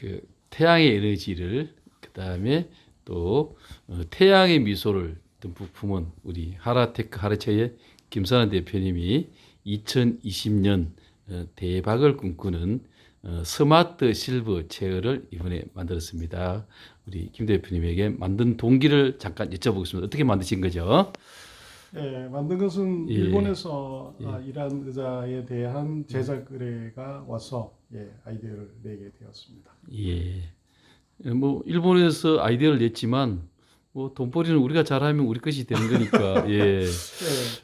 그 태양의 에너지를 그 다음에 또 어, 태양의 미소를 뜬 부품은 우리 하라테크 하르체의 김선환 대표님이 2020년 어, 대박을 꿈꾸는 어, 스마트 실버 체어를 이번에 만들었습니다. 우리 김 대표님에게 만든 동기를 잠깐 여쭤보겠습니다. 어떻게 만드신 거죠? 예, 만든 것은 예. 일본에서 아, 일한 의자에 대한 제작 의뢰가 와서 예, 아이디어를 내게 되었습니다. 예. 뭐 일본에서 아이디어를 냈지만 뭐 돈벌이는 우리가 잘하면 우리 것이 되는 거니까 예. 예,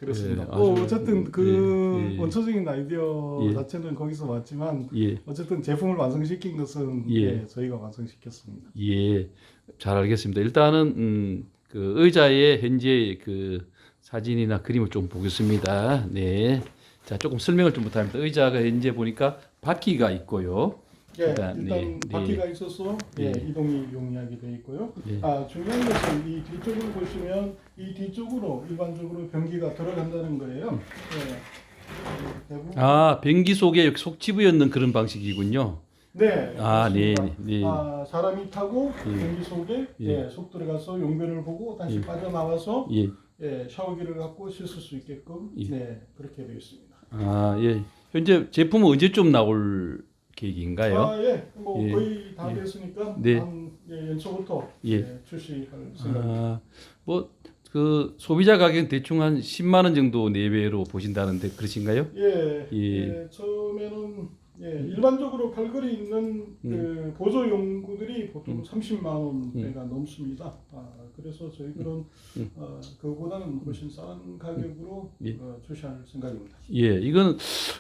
그렇습니다. 예, 뭐 아주, 어쨌든 그 예, 예. 원초적인 아이디어 예. 자체는 거기서 왔지만 예. 어쨌든 제품을 완성시킨 것은 예. 예, 저희가 완성시켰습니다. 예. 잘 알겠습니다. 일단은 음, 그 의자의 현재 그 사진이나 그림을 좀 보겠습니다. 네. 자, 조금 설명을 좀 못합니다. 의자가 현재 보니까 바퀴가 있고요. 예, 일단, 네, 바퀴가 있어서 예, 네. 이동이 용이하게 되어 있고요. 예. 아, 중요한 것은 이 뒤쪽을 보시면 이 뒤쪽으로 일반적으로 변기가 들어간다는 거예요. 예. 대부분 아, 변기 속에 속 집어넣는 그런 방식이군요. 네. 아, 네, 그렇습니다. 네. 아, 사람이 타고 예. 변기 속에 예. 예. 속 들어가서 용변을 보고 다시 예. 빠져나와서 예. 예, 샤워기를 갖고 씻을 수 있게끔 예. 네, 그렇게 되어 있습니다. 아, 예. 현재 제품은 언제쯤 나올 계획인가요? 아, 예. 뭐 예. 거의 다 예. 됐으니까 네. 한 예, 연초부터 예. 예, 출시할 생각입니다. 아, 뭐, 그, 소비자 가격 대충 한 10만 원 정도 내외로 보신다는데, 그러신가요? 예, 예. 예, 처음에는 예, 일반적으로 팔걸이 있는 그 보조 용구들이 보통 30만 원대가 넘습니다. 아, 그래서 저희들은 음. 어, 그거보다는 훨씬 싼 가격으로 예. 어, 출시할 생각입니다. 예, 이건,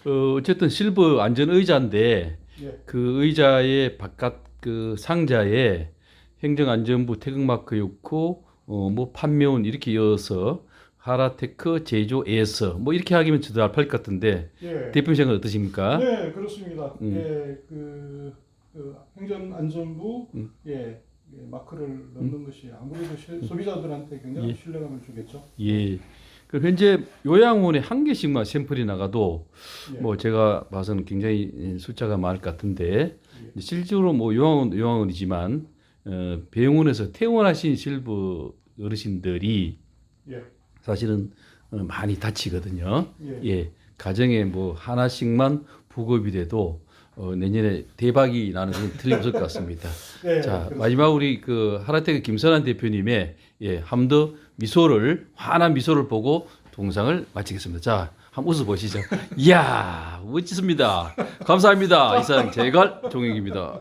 어, 어쨌든 실버 안전 의자인데, 예, 그 의자의 바깥 그 상자에 행정안전부 태극마크 있고, 어, 뭐, 판매원 이렇게 이어서, 하라테크 제조에서, 뭐, 이렇게 하기면 저도 알팔 것 같은데, 예, 대표 생각 어떠십니까? 네, 그렇습니다. 음. 예, 그, 그 행정안전부 음. 예, 예, 마크를 넣는 것이 아무래도 시- 소비자들한테 굉장히 예. 신뢰감을 주겠죠. 예. 그 현재 요양원에 한 개씩만 샘플이 나가도 예. 뭐 제가 봐서는 굉장히 숫자가 많을 것 같은데 실제로 뭐 요양원 요양원이지만 어, 병원에서 퇴원하신 실버 어르신들이 예, 사실은 어, 많이 다치거든요. 예, 예. 가정에 뭐 하나씩만 부급이 돼도 어, 내년에 대박이 나는 건 틀림없을 것 같습니다. 예, 자 그렇습니다. 마지막 우리 그 하라테크 김선환 대표님의 예 함더 미소를 환한 미소를 보고 동상을 마치겠습니다. 자 한번 웃어 보시죠. 이야 멋지습니다. 감사합니다. 이상 제갈 종익입니다.